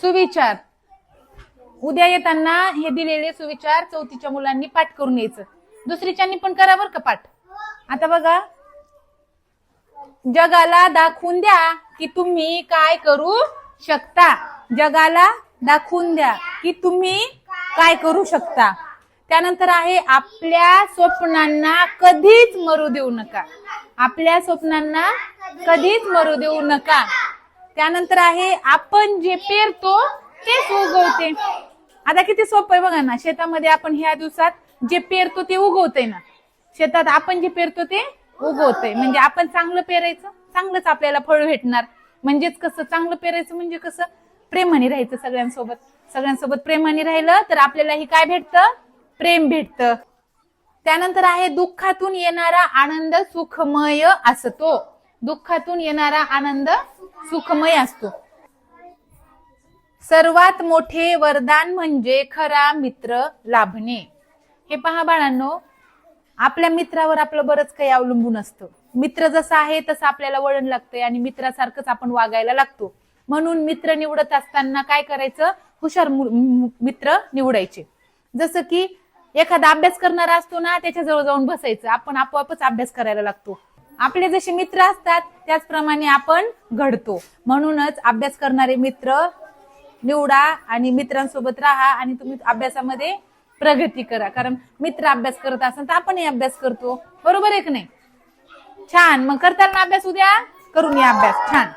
सुविचार. उद्या येताना हे दिलेले सुविचार चौथीच्या मुलांनी पाठ करून यायचं. दुसरीच्यांनी पण करा बरं का पाठ. आता बघा. जगाला दाखवून द्या की तुम्ही काय करू शकता. जगाला दाखवून द्या की तुम्ही काय करू शकता. त्यानंतर आहे आपल्या स्वप्नांना कधीच मरू देऊ नका. आपल्या स्वप्नांना कधीच मरू देऊ नका. त्यानंतर आहे आपण जे पेरतो तेच उगवते. आता किती सोपं आहे बघा ना शेतामध्ये आपण ह्या दिवसात जे पेरतो ते उगवतंय ना. शेतात आपण जे पेरतो ते उगवतंय. म्हणजे आपण चांगलं पेरायचं चांगलंच आपल्याला फळ भेटणार. म्हणजेच कसं चांगलं पेरायचं म्हणजे कसं प्रेमाने राहायचं सगळ्यांसोबत. सगळ्यांसोबत प्रेमाने राहिलं तर आपल्याला हे काय भेटतं? प्रेम भेटतं. त्यानंतर आहे दुःखातून येणारा आनंद सुखमय असतो. दुःखातून येणारा आनंद सुखमय असतो. सर्वात मोठे वरदान म्हणजे खरा मित्र लाभणे. हे पहा बाळांनो आपल्या मित्रावर आपलं बरंच काही अवलंबून असतं. मित्र जसा आहे तसं आपल्याला वळण लागतंय आणि मित्रासारखंच आपण वागायला लागतो. म्हणून मित्र निवडत असताना काय करायचं? हुशार मु- मित्र निवडायचे. जसं की एखादा अभ्यास करणारा असतो ना त्याच्याजवळ जाऊन बसायचं. आपण आपोआपच अभ्यास करायला लागतो. आपले जसे मित्र असतात त्याचप्रमाणे आपण घडतो. म्हणूनच अभ्यास करणारे मित्र निवडा आणि मित्रांसोबत राहा आणि तुम्ही अभ्यासामध्ये प्रगती करा. कारण मित्र अभ्यास करत असाल तर आपणही अभ्यास करतो. बरोबर आहे की नाही? छान. मग करताना अभ्यास उद्या? करून या अभ्यास. छान.